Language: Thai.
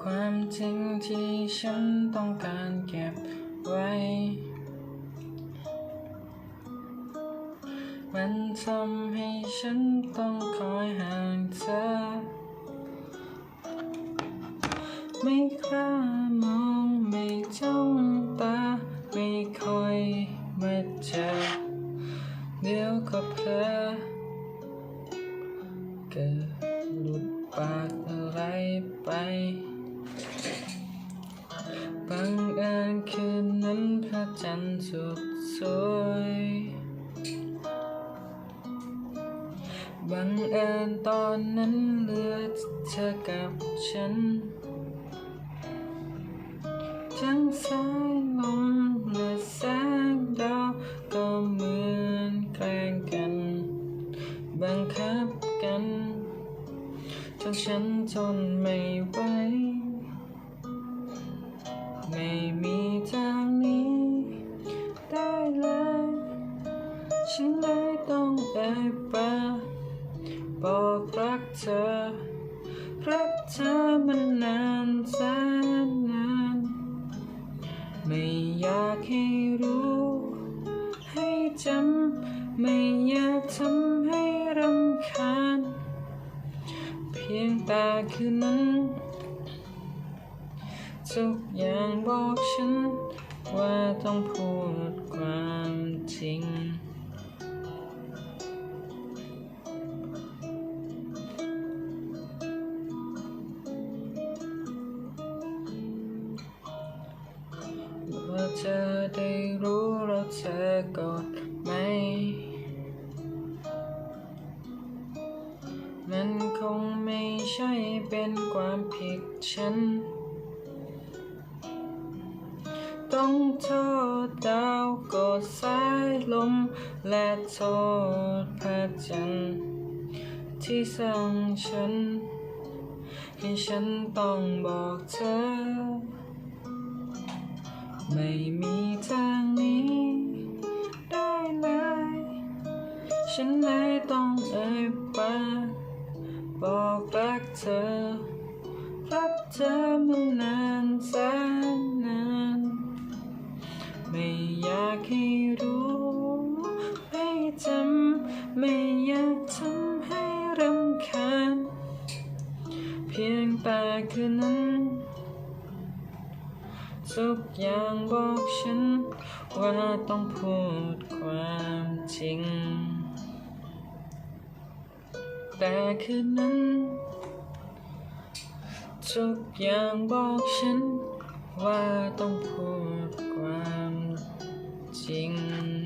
ความจริงที่ฉันต้องการเก็บไว้ มันทำให้ฉันต้องคอยห่างเธอ ไม่กล้ามองไม่จ้องตา ไม่คอยมาเจอ เดี๋ยวก็เพลอเกิดหลุดปากอะไรไป บังเอิญคืนนั้นพระจันทร์สุดสวยบังเอิญตอนนั้นเหลือเธอกับฉัน ทั้งสายลมและแสงดาวก็เหมือนแกล้งกัน บังคับกันจนฉันทนไม่ไหว ไม่มีทางนี้ ได้เลย ฉันเลยต้องเอ่ยปากบอกรักเธอ รักเธอมันนานแสนนาน ไม่อยากให้รู้ ให้จำ ไม่อยากทำให้รำคาญ เพียงแต่คืนนั้น ทุกอย่างบอกฉัน ว่าต้องพูดความจริง ว่าเธอได้รู้แล้วเธอกอดไหม มันคงไม่ใช่เป็นความผิดฉัน ต้องโทษดาวกดสายลม และโทษพระจันทร์ที่สั่งฉัน ให้ฉันต้องบอกเธอ ไม่มีทางนี้ ได้เลย ฉันเลยต้องเอ่ยปากบอกรักเธอ รักเธอมานานแสนนานากให้รู้ไม่จำไม่อยากทำให้รำคาญเพียงแต่คืนนั้นทุกอย่างบอกฉัน ว่าต้องพูดความจริง แต่คืนนั้น ทุกอย่างบอกฉัน ว่าต้องพูดความ 心。